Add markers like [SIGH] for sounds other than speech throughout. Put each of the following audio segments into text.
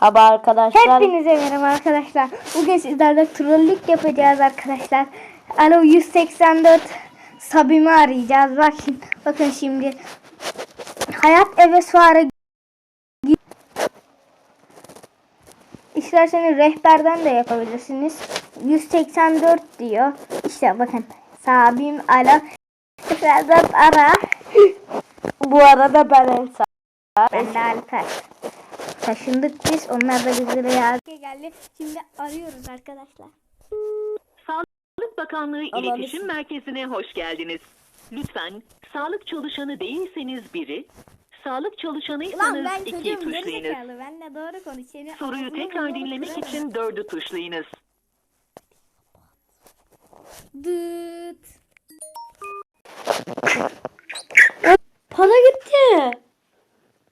Merhaba arkadaşlar. Hepinize merhaba arkadaşlar. Bugün sizlerle trollük yapacağız arkadaşlar. Alo 184 Sabim'i arayacağız. Bakın, bakın şimdi. Hayat eve suarı İsterseniz rehberden de yapabilirsiniz. 184 diyor. İşte bakın. Sabim alo 184 ara. Bu arada ben Elsa. Ben de Alper. Taşındık biz. Onlar da bizlere yardım geldi. Şimdi arıyoruz arkadaşlar. Sağlık Bakanlığı Allah'ım İletişim Merkezi'ne hoş geldiniz. Lütfen sağlık çalışanı değilseniz biri, sağlık Ulan çalışanıysanız ben ikiyi çocuğum tuşlayınız. gerizekalı. Benle doğru konuş. Seni Soruyu tekrar dinlemek için dördü tuşlayınız. Dıt. Para gitti.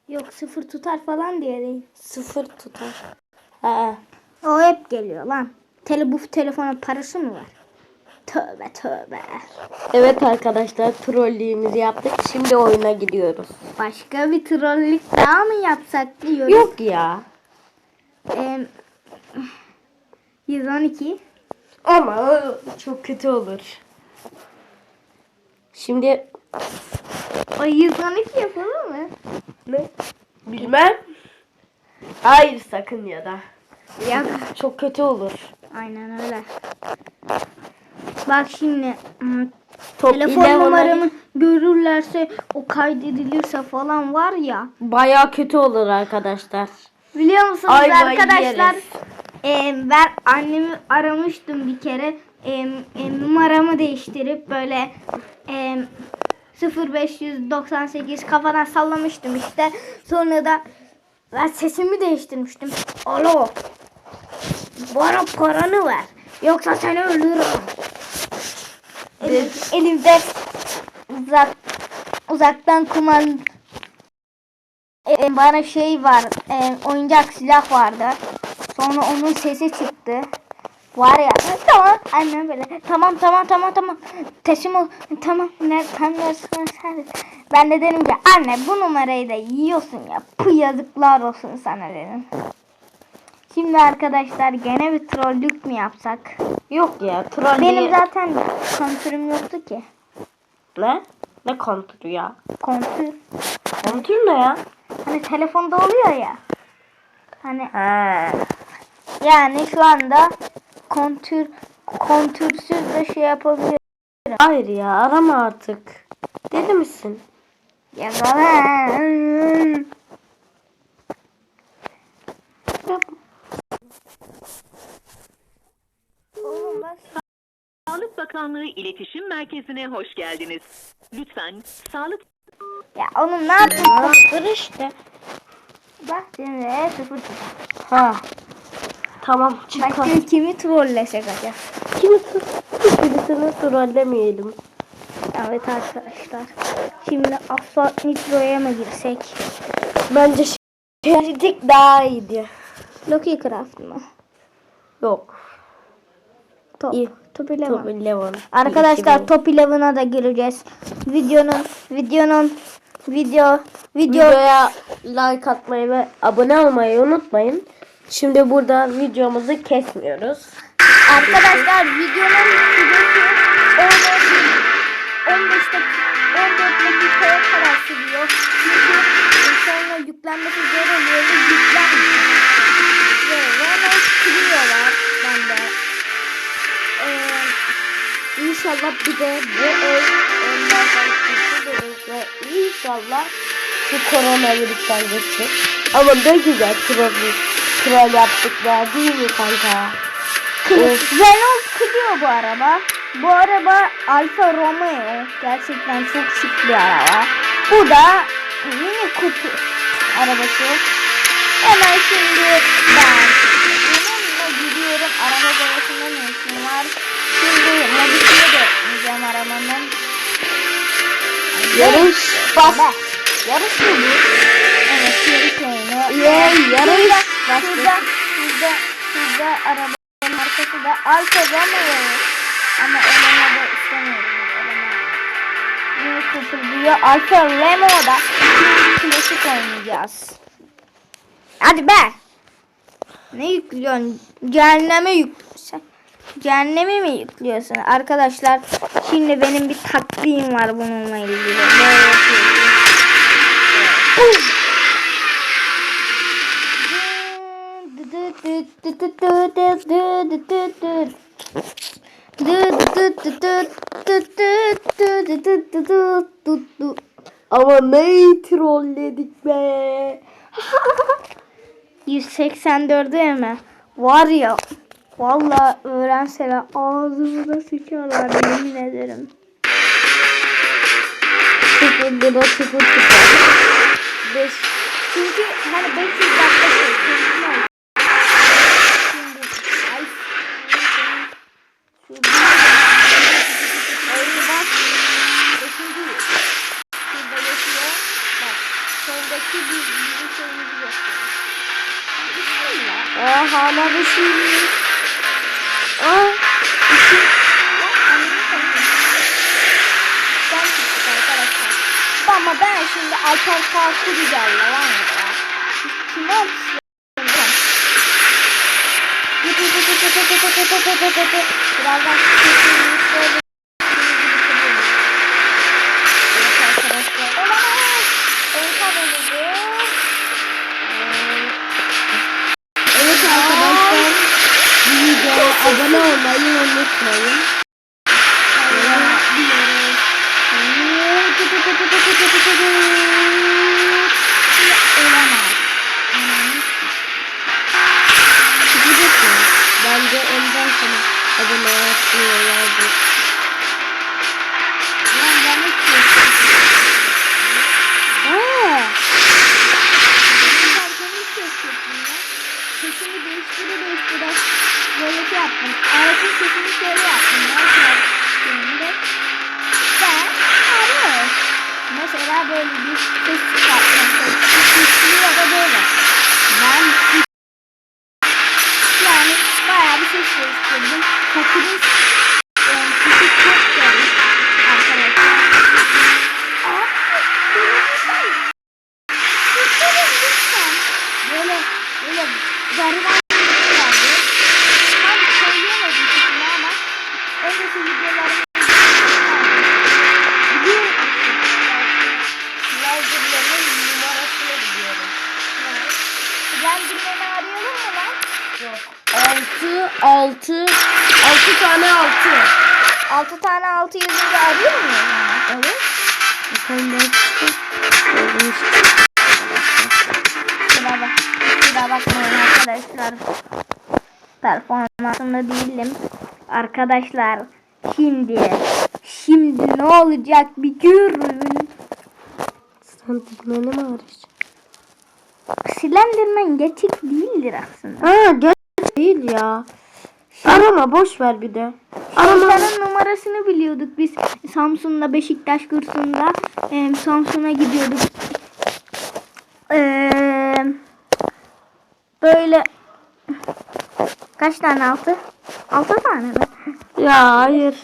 Yok sıfır tutar falan diye değil. Sıfır tutar. He. O hep geliyor lan. Tele, bu telefonun parası mı var? Tövbe tövbe. Evet arkadaşlar trollüğümüzü yaptık. Şimdi oyuna gidiyoruz. Başka bir trollük daha mı yapsak diyoruz. Yok ya. Ee, 112. Ama çok kötü olur. Şimdi O 112 yapalım mı? Ne? Bilmem. Hayır sakın ya da. Ya Çok kötü olur. aynen öyle. Bak şimdi hmm, Top telefon ile numaramı görürlerse o kaydedilirse falan var ya. Baya kötü olur arkadaşlar. Biliyor musunuz Ay, vay arkadaşlar? yeriz. e, ben annemi aramıştım bir kere. E, e, numaramı değiştirip böyle e, 0598 kafadan sallamıştım işte. Sonra da ben sesimi değiştirmiştim. Alo. Bana paranı ver. Yoksa seni öldürürüm. Elim, elimde uzak uzaktan kuman e, bana şey var e, oyuncak silah vardı. Sonra onun sesi çıktı. Var ya annem böyle tamam tamam tamam tamam teslim ol tamam ne tam dersin sen ben de dedim ki anne bu numarayı da yiyorsun ya bu yazıklar olsun sana dedim. Şimdi arkadaşlar gene bir trollük mü yapsak? Yok ya troll Benim değil. zaten kontürüm yoktu ki. Ne? Ne kontürü ya? Kontür. Kontür ne ya? Hani telefonda oluyor ya. Hani He. Yani şu anda kontür kontürsüz de şey yapabilir. Hayır ya arama artık. Deli misin? Ya da Oğlum bak. Sağlık Bakanlığı İletişim Merkezi'ne hoş geldiniz. Lütfen sağlık Ya oğlum ne yapıyorsun? Dur işte. Bak şimdi sıfır. Ha. Tamam çıkar. Başka kimi trollesek acaba? Kimi Birisini trollemeyelim. Evet arkadaşlar. Şimdi Asfalt Nitro'ya mı girsek? Bence şey daha iyiydi. Lucky Craft mı? Yok. Top. İyi. Top ile Top? Eleven. Arkadaşlar Top 11'a da gireceğiz. Videonun videonun video video Videoya like atmayı ve abone olmayı unutmayın. Şimdi burada videomuzu kesmiyoruz. arkadaşlar videonun videosu 14 15 dakika 14 dakikaya kadar sürüyor. Çünkü sonra yüklenmesi zor oluyor ve yüklenmiyor. Ve hemen sürüyorlar bende. Ee, İnşallah bir de bu ev onlardan kurtuluruz ve inşallah şu koronavirüsten geçecek. Ama ne güzel troll, troll yaptık ya değil mi kanka? Of. Renault Clio bu araba. Bu araba Alfa Romeo. Gerçekten çok şık bir araba. Bu da Mini Cooper arabası. Hemen şimdi ben bununla gidiyorum. Araba boyasında ne işim var? Şimdi modifiye de yapacağım arabanın. Yarış Bas. Yarış mı bu? Evet yarış oyunu. Yarış Şurada, şurada, şurada, şurada arabanın arkası da Alfa Romeo. Ama eleme de istemiyorum. Eleme. Cooper diyor. Alfa Romeo'da klasik oynayacağız. Hadi be. Ne yüklüyorsun? Cehenneme yüklüyorsun. Cehenneme mi yüklüyorsun? Arkadaşlar şimdi benim bir taktiğim var bununla ilgili. Ama neyi trolledik be. [LAUGHS] 184'ü hemen. Var ya Vallahi öğrenseler ağzımıza sıçarlar yemin ederim. Sıfır lira sıfır sıfır. Beş. Çünkü hani 500 dakika şey. kendine ait. Şimdi ay şu Oyunu bak. Beşinci yıl. Şurada yaşıyor. Bak. Soldaki bir bizim şeyimizi gösteriyor. Şey mi? Aa. Ama ben şimdi Alper Farklı güzel var ya. Kim olsun? Birazdan abone olmayı unutmayın. Bence ondan sonra abone olmayı Lan ben ya. Sesimi değiştire değiştire böyle şey yaptım. Aletin sesini şöyle yaptım. Nasıl yaptığımda ben arıyorum. Mesela böyle bir ses çıkartmak. Rendirmeni arayalım mı lan? Altı, altı, altı tane altı. 6 tane 6 yazınca arıyor yani? Evet. Bakalım ben. Kusura bak. Kusura bakmayın arkadaşlar. Performansımda değilim. Arkadaşlar şimdi şimdi ne olacak bir görün. Sen dinleni mi arayacaksın? Slenderman gerçek değildir aslında. Ha gerçek değil ya. Arama boş ver bir de. Arama. Şeytanın numarasını biliyorduk biz Samsun'da Beşiktaş kursunda e, Samsun'a gidiyorduk. E, böyle kaç tane altı? Altı tane mi? Ya hayır.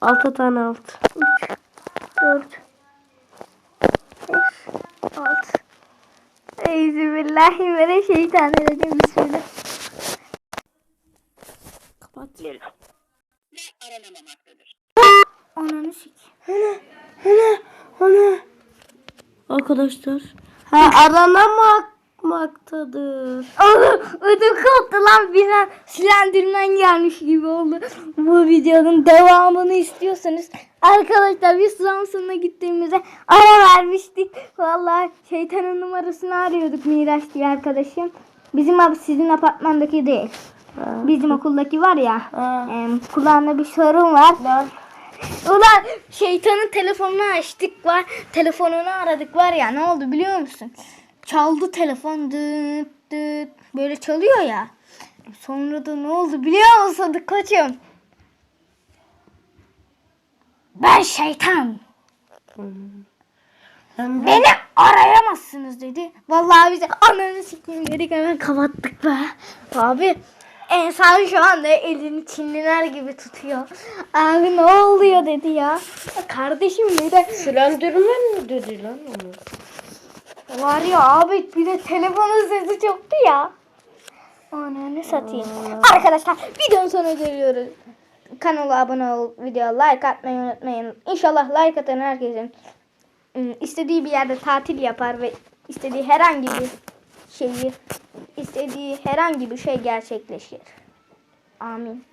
Altı tane altı. 4 5 6 Euzubillahimineşşeytanirracim Bismillah. Kapat. ve aranamamaktadır. Ananı sik. Ana, ana. Arkadaşlar. Ha aranamamaktadır. Oğlum ödüm koptu lan bir an silendirmen gelmiş gibi oldu. Bu videonun devamını istiyorsanız arkadaşlar biz Samsun'a gittiğimizde ara vermiştik. Vallahi şeytanın numarasını arıyorduk Miraç diye arkadaşım. Bizim abi sizin apartmandaki değil. Bizim okuldaki var ya. Ha. em, kulağında bir sorun var. Lan. Ulan şeytanın telefonunu açtık var. Telefonunu aradık var ya ne oldu biliyor musun? Çaldı telefon dıt dıt böyle çalıyor ya. Sonra da ne oldu biliyor musun koçum? Ben şeytan. De Beni arayamazsınız dedi. Vallahi bize ananı sikeyim dedik hemen kapattık be. Abi Ensar şu anda elini çinliler gibi tutuyor. Abi ne oluyor dedi ya. Kardeşim bir de Slenderman mi dedi lan onu? Var ya abi bir de telefonun sesi çoktu ya. Ananı satayım. Arkadaşlar videonun sonuna geliyoruz. Kanala abone ol, videoya like atmayı unutmayın. İnşallah like atan herkesin ıı, istediği bir yerde tatil yapar ve istediği herhangi bir şeyi istediği herhangi bir şey gerçekleşir. Amin.